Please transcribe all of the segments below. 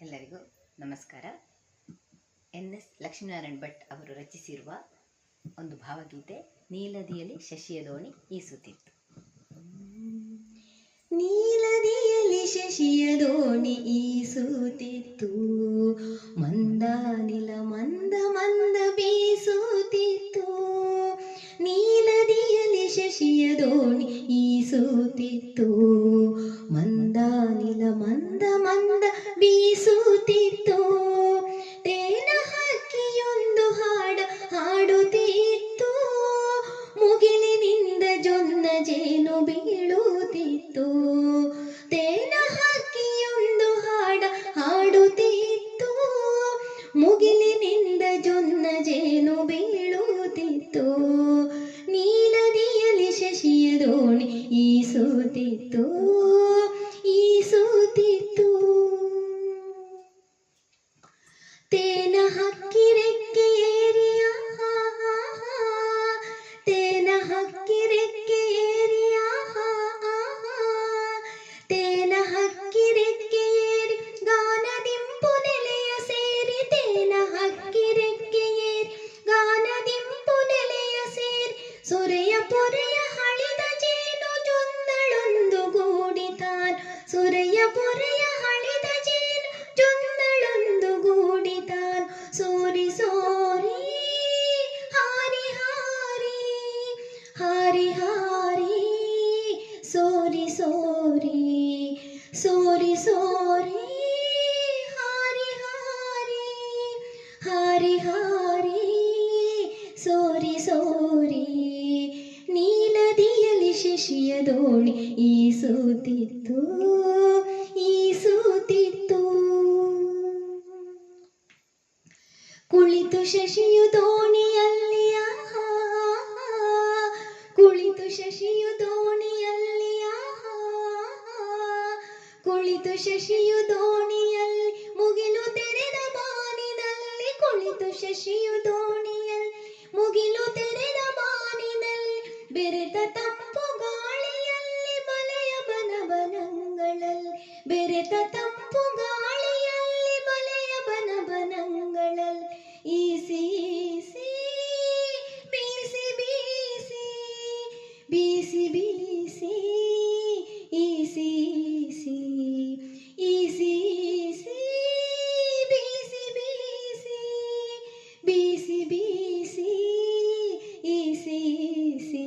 ಎಲ್ಲರಿಗೂ ನಮಸ್ಕಾರ. N S Lakshminarayan Bhat ಅವರು ರಚಿಸಿರುವ ಒಂದು ಭಾವಗೀತೆ ನೀಲದಿಯಲ್ಲಿ ಶಶಿಯ ದೋಣಿ ಈಸುತ್ತಿತ್ತು ಸುರೆಯ ಪೊರೆಯ ಹಳಿದ ಜೇನು ಜೊನ್ನಳೊಂದು ಗೂಡಿತಾನ್ ಸೋರಿ ಸೋರಿ ಹಾರಿ ಹಾರಿ ಹಾರಿ ಹಾರಿ ಸೋರಿ ಸೋರಿ ಸೋರಿ ಸೋರಿ ಹಾರಿ ಹಾರಿ ಹಾರಿ ಹಾರಿ ಸೋರಿ ಸೋರಿ ನೀಲದಿಯಲ್ಲಿ ಶಶಿಯ ದೋಣಿ ಈಸುತ್ತಿತ್ತು ಈಸುತ್ತಿತ್ತು ಕುಳಿತು ಶಶಿಯು ದೋಣಿಯಲ್ಲಿ ಕುಳಿತು ಶಶಿಯು ದೋಣಿಯಲ್ಲಿ ಕುಳಿತು ಶಶಿಯು ದೋಣಿಯಲ್ಲಿ ಮುಗಿಲು ತೆರೆದ ಬಾನಿನಲ್ಲಿ, ಕುಳಿತು ಶಶಿಯು ದೋಣಿಯಲ್ಲಿ ಮುಗಿಲು ತೆರೆದ ಬಾನಿನಲ್ಲಿ ಬೆರೆತ ತಂಪು ಬೆರೆತ ತಂಪು ಗಾಳಿಯಲ್ಲಿ ಬಲೆಯ ಬನಬನಗಳಲ್ಲಿ ಈಸಿ ಈಸಿ, ಬೀಸಿ ಬೀಸಿ ಬೀಸಿ ಬೀಸಿ, ಈಸಿ ಈಸಿ ಈಸಿ ಈಸಿ, ಬೀಸಿ ಬೀಸಿ ಬೀಸಿ ಬೀಸಿ, ಈಸಿ ಈಸಿ.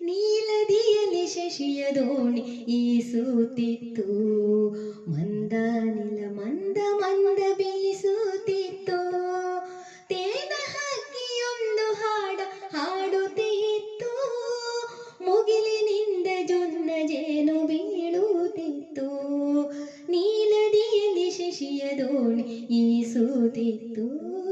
ನೀಲದಿಯಲ್ಲಿ ಶಶಿಯ ದೋಣಿ ಈಸುತ್ತಿತ್ತು. ನೀಲದಿಯಲ್ಲಿ ಶಶಿಯ ದೋಣಿ ಈಸುತ್ತಿತ್ತು